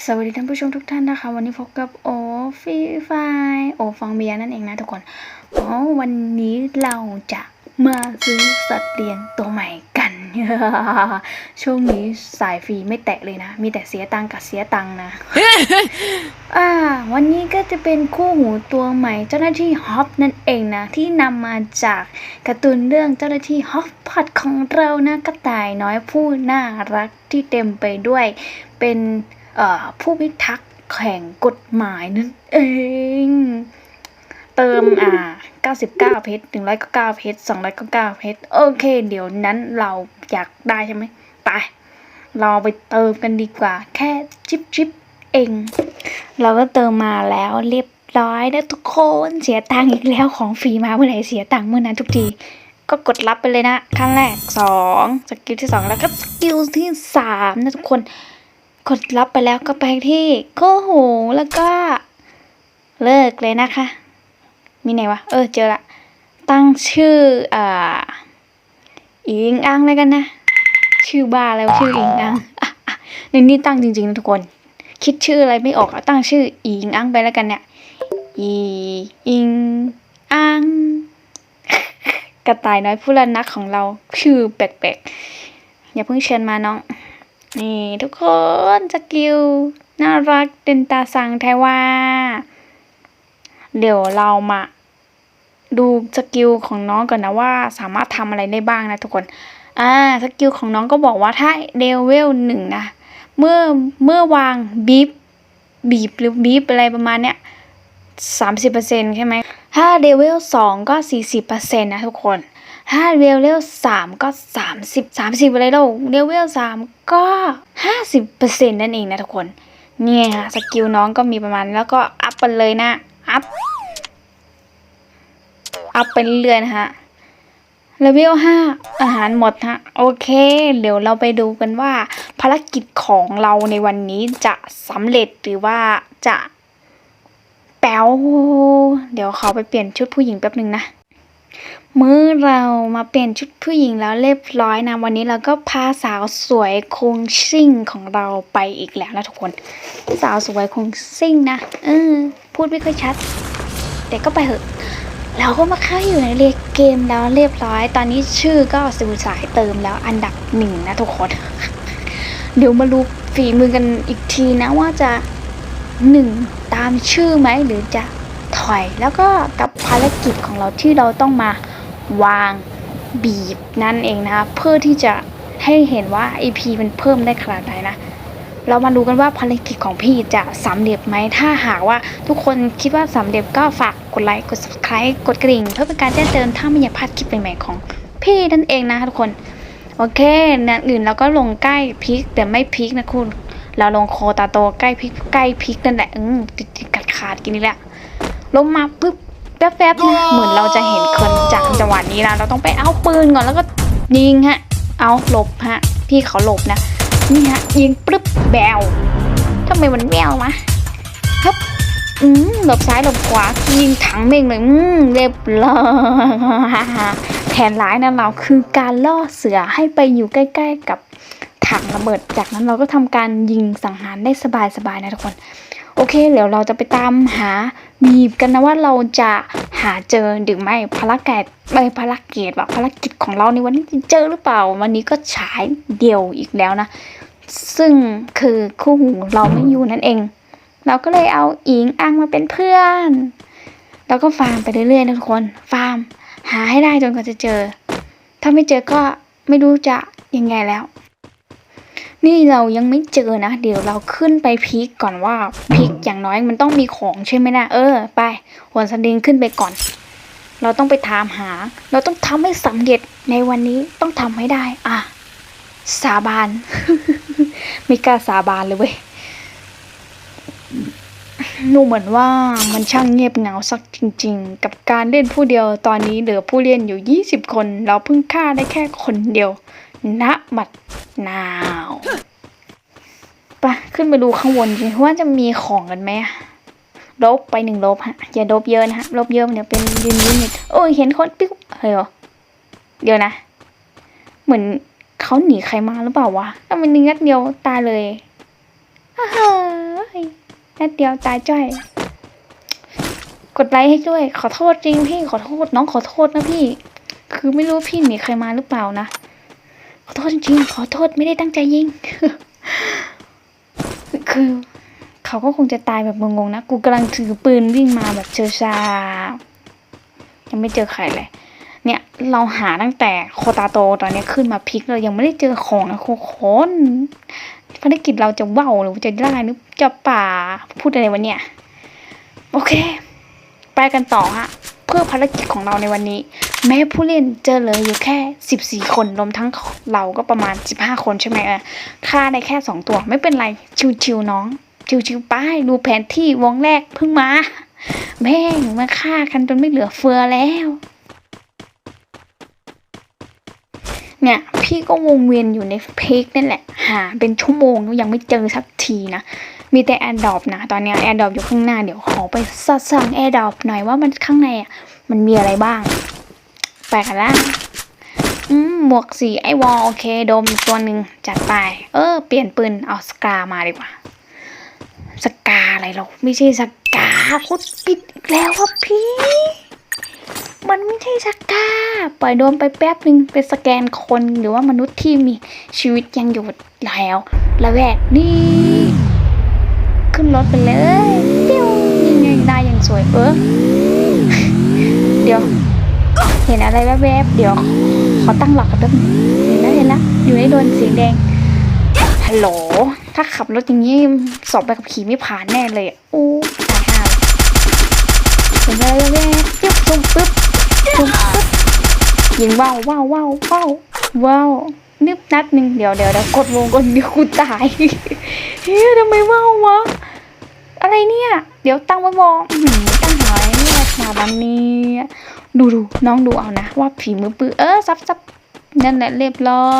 สวัสดีท่านผู้ชมทุกท่านนะคะ วันนี้พบกับโอฟรีไฟโอฟองเบียร์นั่นเองนะทุกคนอ๋อวันนี้เราจะมาซื้อสัตว์เลี้ยงตัวใหม่กัน ช่วงนี้สายฟรีไม่แตะเลยนะ มีแต่เสียตังค์กับเสียตังค์นะ อ่า วันนี้ก็จะเป็นคู่หูตัวใหม่ เจ้าหน้าที่ฮอปนั่นเองนะ ที่นำมาจากการ์ตูนเรื่องเจ้าหน้าที่ฮอปพอดของเรานะกระต่ายน้อยผู้น่ารักที่เต็มไปด้วยเป็นเอ่อ ผู้พิทักษ์แข่งกฎหมายนั่นเอง เติมอ่า99 เพชร199เพชร299เพชรโอเค เดี๋ยวนั้นเราอยากได้ใช่ไหมไป เราไปเติมกันดีกว่า แค่จิบจิบเอง เราก็เติมมาแล้วเรียบร้อยนะทุกคนเสียตังค์อีกแล้วของฟรีมาเมื่อไหร่เสียตังค์เมื่อนั้นทุกทีก็กดรับไปเลยนะขั้นแรกสองสกิลที่สองแล้วก็สกิลที่สามนะทุกคน กดรับไปแล้วก็ไปที่คู่หูแล้วก็ เลิกเลยนะคะ มีไหนวะ เออ เจอละ ตั้งชื่ออ่าอิงอังเลยกันนะ ชื่อบ้าแล้วชื่ออิงอังอะอะในนี้ตั้งจริงๆนะทุกคน คิดชื่ออะไรไม่ออกอะตั้งชื่ออิงอังไปแล้วกันเนี่ยอีอิงอังกระต่ายน้อยผู้ละนักของเราชื่อแปลกๆอย่าเพิ่งเชิญมาน้อง นี่ทุกคนสกิลน่ารักเดนตาสังไทว่า เดี๋ยวเรามาดูสกิลของน้องก่อนนะว่าสามารถทำอะไรได้บ้างนะทุกคน อ่าสกิลของน้องก็บอกว่าถ้าเดเวลหนึ่งนะ เมื่อเมื่อวางบีบบีบหรือบีบอะไรประมาณเนี้ย สามสิบเปอร์เซ็นใช่ไหมถ้าเลเวลสองก็สี่สิบเปอร์เซ็นนะทุกคน ถ้าเลเวลสามก็สามสิบสามสิบอะไรแล้วเลเวลสามก็ห้าสิบเปอร์เซ็นนั่นเองนะทุกคน เนี่ยค่ะสกิลน้องก็มีประมาณแล้วก็อัพไปเลยนะ อัพ อัพไปเรื่อยๆนะฮะเลเวลห้าอาหารหมดฮะ โอเค เดี๋ยวเราไปดูกันว่า ภารกิจของเราในวันนี้จะสำเร็จหรือว่าจะ แป๋วเดี๋ยวเขาไปเปลี่ยนชุดผู้หญิงแป๊บหนึ่งนะเมื่อเรามาเปลี่ยนชุดผู้หญิงแล้วเรียบร้อยนะวันนี้เราก็พาสาวสวยคงซิ่งของเราไปอีกแล้วนะทุกคน สาวสวยคงซิ่งนะเออพูดไม่ค่อยชัด แต่ก็ไปเถอะ เราก็มาเข้าอยู่ในเลกเกมแล้วเรียบร้อย ตอนนี้ชื่อก็สู่สายเติมแล้วอันดับหนึ่งนะทุกคน เดี๋ยวมาดูฝีมือกันอีกทีนะว่าจะหนึ่งามชื่อไหมหรือจะถอยแล้วก็กับภารกิจของเราที่เราต้องมาวางบีบนั่นเองนะคะเพื่อที่จะให้เห็นว่า EP มันเพิ่มได้ขนาดไหนนะ เรามาดูกันว่าภารกิจของพี่จะสำเร็จไหมถ้าหากว่าทุกคนคิดว่าสำเร็จก็ฝากกดไลค์กด subscribe กดกริ่ง เพื่อเป็นการแจ้งเตือนถ้าไม่อยากพลาดคลิปใหม่ๆของพี่นั่นเองนะคะทุกคน โอเคนั่นอื่นเราก็ลงใกล้พีคแต่ไม่พีคนะคุณ เราลงโคตาโตใกล้พีคใกล้พีคนั่นแหละอืมติดติดขาดขาดๆกินนี่แหละลงมาปุ๊บแป๊บๆนะเหมือนเราจะเห็นคนจากจังหวะนี้นะเราต้องไปเอาปืนก่อนแล้วก็ยิงฮะ เอาหลบฮะ พี่เขาหลบนะ นี่ฮะ ยิงปึ๊บแบวทำไมมันแววมาครับอืมหลบซ้ายหลบขวายิงถังเม่งเลยอืมเรียบร้อยแผนร้ายนะเราคือการล่อเสือให้ไปอยู่ใกล้ ๆกับ ถังระเบิด จากนั้นเราก็ทำการยิงสังหารได้สบายๆนะทุกคน โอเคเดี๋ยวเราจะไปตามหาบีบกันนะว่าเราจะหาเจอหรือไม่ภารกิจไปภารกิจแบบภารกิจของเราในวันนี้จะเจอหรือเปล่า วันนี้ก็ฉายเดี่ยวอีกแล้วนะ ซึ่งคือคู่หูเราไม่อยู่นั่นเอง เราก็เลยเอาอิงอังมาเป็นเพื่อน แล้วก็ฟาร์มไปเรื่อยๆนะทุกคนฟาร์มหาให้ได้จนกว่าจะเจอ ถ้าไม่เจอก็ไม่รู้จะยังไงแล้ว นี่เรายังไม่เจอนะ เดี๋ยวเราขึ้นไปพีคก่อนว่าพีคอย่างน้อยมันต้องมีของใช่ไหมนะเออ ไปหัวสลิงขึ้นไปก่อน เราต้องไปถามหา เราต้องทำให้สำเร็จในวันนี้ต้องทำให้ได้ อะ สาบานไม่กล้าสาบานเลยเว้ยดูเหมือนว่ามันช่างเงียบเหงาสักจริง ๆ กับการเล่นผู้เดียวตอนนี้เหลือผู้เล่นอยู่ 20 คน เราเพิ่งฆ่าได้แค่คนเดียวณบัด นาวไปะขึ้นไปดูข้างบนสิว่าจะมีของกันไหมลบไปหนึ่งลบฮะอย่าลบเยอะนะฮะลบเยอะเดี๋ยวเป็นยืนยืนโอ้ยเห็นคนปิ๊บเฮ้ยเหรอเดี๋ยวนะ เหมือนเขาหนีใครมาหรือเปล่าวะถ้ามันนึงัดเดียวตายเลยอ้าฮ่านัดเดียวตายจ้อย กดไลค์ให้ด้วย ขอโทษจริงพี่ขอโทษน้องขอโทษนะพี่ คือไม่รู้พี่หนีใครมาหรือเปล่านะ โทษจริงๆ ขอโทษไม่ได้ตั้งใจยิง คือ เขาก็คงจะตายแบบงงๆนะ กูกำลังถือปืนวิ่งมาแบบเชอชายังไม่เจอใครเลย เนี่ยเราหาตั้งแต่โคตาโตตอนนี้ขึ้นมาพลิกเรายังไม่ได้เจอของนะโคคนภารกิจเราจะเว่าวหรือจะได้หรือจะป่าพูดอะไรวะเนี่ย โอเค ไปกันต่อฮะ เพื่อภารกิจของเราในวันนี้ แม้ผู้เล่นเจอเลยอยู่แค่ 14 คนรวมทั้งเราก็ประมาณ 15 คนใช่ไหมเออฆ่าได้แค่ 2 ตัว ไม่เป็นไร ชิวๆน้อง ชิวๆไปดูแผนที่วงแรกเพิ่งมา แม่งมาฆ่ากันจนไม่เหลือเฟือแล้ว เนี่ย พี่ก็วงเวียนอยู่ในเพกนั่นแหละ หาเป็นชั่วโมงยังไม่เจอสักทีนะมีแต่แอร์ดรอปนะ ตอนนี้แอร์ดรอปอยู่ข้างหน้า เดี๋ยวขอไปสั่งแอร์ดรอปหน่อยว่ามันข้างในอะ มันมีอะไรบ้าง ไปกันละอืมหมวกสีไอวอลโอเคโดมตัวหนึ่งจัดไป เออ เปลี่ยนปืน เอาสกามาดีกว่า สกาอะไรหรอกไม่ใช่สกาคตรปิดอีกแล้วครับพี่ มันไม่ใช่สกา ปล่อยโดมไปแป๊บหนึ่งไปสแกนคนหรือว่ามนุษย์ที่มีชีวิตยังอยู่แล้วละแวกนี่ขึ้นรถไปเลยปิ้วนี่ไงได้ยังสวยเออเดี๋ยว ห็นอะไรแวบๆ เดี๋ยวขอตั้งหลักกันแป๊บนึงเห็นแล้วเห็นแล้วอยู่ในโดนสีแดงฮัลโหล ถ้าขับรถอย่างนี้สอบไปกับขี่ไม่ผ่านแน่เลยอะอู้ตายห่าเห็นอะไรแวบๆปึ๊บปุ๊บปึ๊บปุ๊บปึ๊บยิงว้าวว้าวว้าวว้าวว้าวนึบนัดหนึ่งเดี๋ยวเดี๋ยวเดี๋ยวกดวงก่อนเดี๋ยวกูตายเฮ้ยทำไมว้าววะอะไรเนี่ย เดี๋ยวตั้งไว้วองตั้งหายเนี่ยขนาดนั้นนี่ ดูดูน้องดูเอานะ ว่าผีมือปืนเออซับซับนั่นแหละเรียบร้อ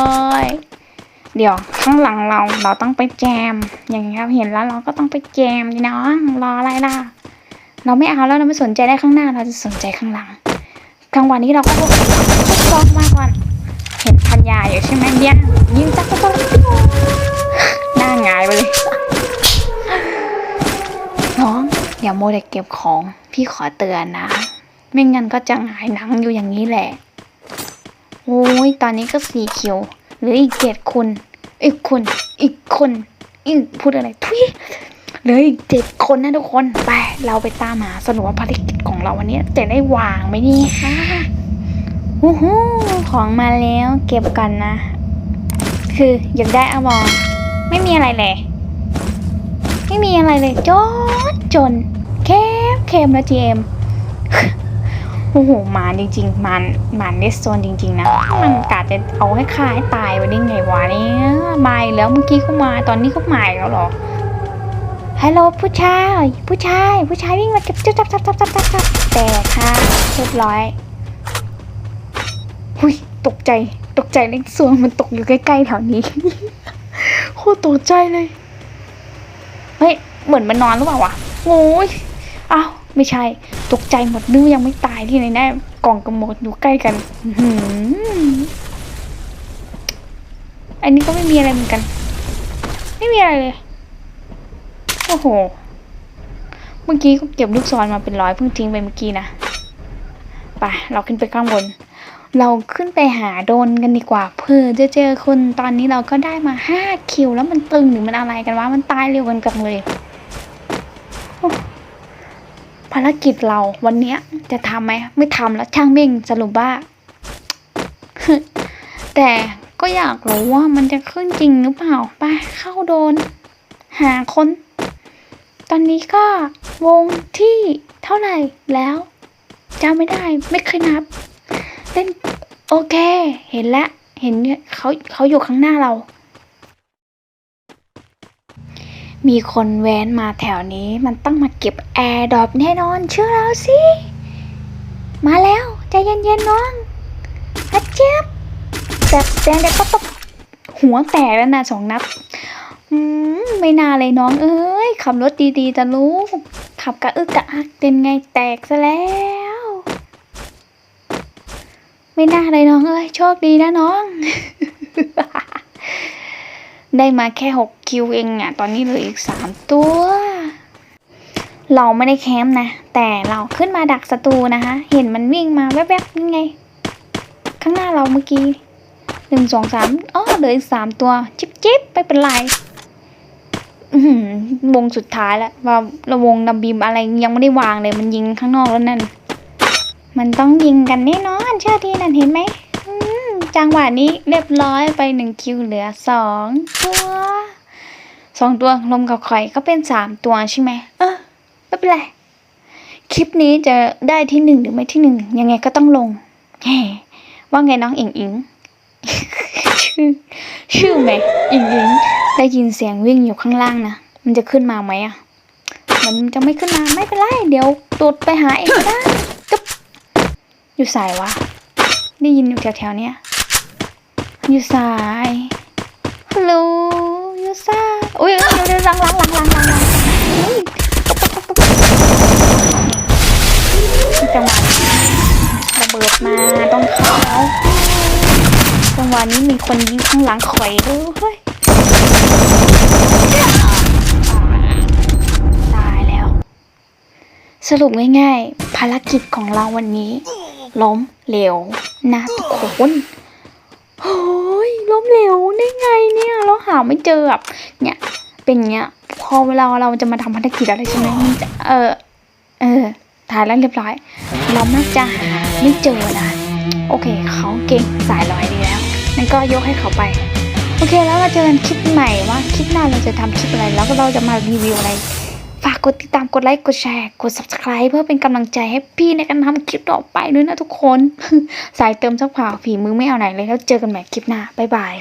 ย เดี๋ยวข้างหลังเราเราต้องไปแจม อย่างนี้ครับเห็นแล้วเราก็ต้องไปแจมน้องรออะไรล่ะ เราไม่เอาแล้วเราไม่สนใจได้ข้างหน้าเราจะสนใจข้างหลังกลางวันนี้เราก็ทุกซอกมาก่อน เห็นพันยาอยู่ใช่ไหมเนี่ยยิงจักรตัวหน้าหงายไปเลยน้องอย่าโมเดเก็บของพี่ขอเตือนนะ ไม่งั้นก็จะหายหนังอยู่อย่างนี้แหละ โอ้ย ตอนนี้ก็สีเขียวเหรืออีกเจ็ดคน อีกคน อีกคน อีกพูดอะไรทุยเหลืออีกเจ็ดคนนะทุกคน ไป เราไปตามหาสรุปว่าภารกิจของเราวันนี้จะได้วางไหมเนี่ยค่ะโอ้โหของมาแล้วเก็บกันนะ คืออยากได้อะบอไม่มีอะไรเลย ไม่มีอะไรเลยจนจนแคมแคมแล้วจีเอ็ม โอ้โหมันจริงๆ มันมันเดสโซนจริง ๆ นะ มันกาจะเอาให้คาให้ตายไปได้ไงวะเนี่ยมาแล้วเมื่อกี้เขามาตอนนี้เขามาแล้วหรอฮัลโหลผู้ชาย ผู้ชาย ผู้ชายวิ่งมาจับจับจับจับจับจับจับแต่ค่ะเรียบร้อยหุยตกใจตกใจเล็กส่วนมันตกอยู่ใกล้ๆแถวนี้โคตรตกใจเลยเฮ้ยเหมือนมันนอนหรือเปล่าวะโอ้ยเอ้า ไม่ใช่ ตกใจหมดนึกว่ายังไม่ตายที่ไหนแน่กล่องกระหมดอยู่ใกล้กันอืมอันนี้ก็ไม่มีอะไรเหมือนกัน ไม่มีอะไรเลย โอ้โห เมื่อกี้ก็เก็บลูกศรมาเป็นร้อยเพิ่งทิ้งไปเมื่อกี้นะไปเราขึ้นไปข้างบน เราขึ้นไปหาโดนกันดีกว่าเพื่อจะเจอคนตอนนี้เราก็ได้มาห้าคิวแล้วมันตึงหรือมันอะไรกันวะมันตายเร็วกันจังเลย ภารกิจเราวันนี้จะทำไหมไม่ทำแล้วช่างเม่งสรุปว่าแต่ก็อยากรู้ว่ามันจะขึ้นจริงหรือเปล่าไปเข้าโดน หาคน ตอนนี้ก็วงที่เท่าไหร่แล้วจำไม่ได้ไม่เคยนับ เล่นโอเค เห็นแล้วเห็นเขาเขาอยู่ข้างหน้าเรา มีคนแว้นมาแถวนี้มันต้องมาเก็บแอร์ดรอปแน่นอนเชื่อเราสิ มาแล้วใจเย็นๆน้องฮัจเจ็บแบบแดงเด็กปั๊บปั๊บหัวแตกแล้วนะสองนัดอืมไม่น่าเลยน้องเอ้ยขับรถดีๆจะลูกขับกระอึกกระอักเป็นไงแตกซะแล้ว ไม่น่าเลยน้องเอ้ยโชคดีนะน้อง ได้มาแค่หกคิวเองอะ ตอนนี้เหลืออีกสามตัว เราไม่ได้แคมป์นะ แต่เราขึ้นมาดักศัตรูนะคะ เห็นมันวิ่งมาแวบๆนี่ไง ข้างหน้าเราเมื่อกี้หนึ่งสองสามอ๋อเหลืออีกสามตัว จิ๊บจิ๊บไม่เป็นไรวงสุดท้ายแล้วว่าระวงนำบีมอะไรยังไม่ได้วางเลย มันยิงข้างนอกแล้วนั่น มันต้องยิงกันแน่นอนเชื่อที่นั่นเห็นไหม จังหวะนี้เรียบร้อยไปหนึ่งคิวเหลือสองตัวสองตัวรวมกับข่อยก็เป็นสามตัวใช่ไหมเออไม่เป็นไร คลิปนี้จะได้ที่หนึ่งหรือไม่ที่หนึ่งยังไงก็ต้องลงแหมว่าไงน้องอิงอิงชื่อชื่อไหมอิงอิงได้ยินเสียงวิ่งอยู่ข้างล่างนะมันจะขึ้นมาไหมอะมันจะไม่ขึ้นมาไม่เป็นไรเดี๋ยวตูดไปหาเองก็ได้จุ๊บอยู่สายวะได้ยินอยู่แถวๆเนี้ย อยู่สายฮัลโหลอยู่สายอุ้ยเดี๋ยวเดี๋ยวหลังหลังหลังหลังหลังหลังอุ้ยจังหวะระเบิดมาต้องเข้าแล้วจังหวะนี้มีคนยิงข้างหลังข่อยด้วยเฮ้ยตายแล้ว สรุปง่ายๆ ภารกิจของเราวันนี้ ล้มเหลวหนะทุกคน มเหลวได้ไงเนี่ยเราหาไม่เจอแบบเนี่ยเป็นเงี้ย พอเวลาเราจะมาทำภารกิจอะไรใช่ไหมมันจะเออเออถ่ายแล้วเรียบร้อย เรามักจะหาไม่เจอนะโอเค เขาเก่งสายลอยดีแล้วนั่นก็ยกให้เขาไป โอเคแล้วเราเจอกันคลิปใหม่ว่าคลิปหน้าเราจะทำคลิปอะไรแล้วก็เราจะมารีวิวอะไร ฝากกดติดตามกดไลค์กดแชร์กด subscribe เพื่อเป็นกำลังใจให้พี่ในการทำคลิปต่อไปด้วยนะทุกคน สายเติมซักผ่าฝีมือไม่เอาไหนเลยแล้วเจอกันใหม่คลิปหน้าบ๊ายบาย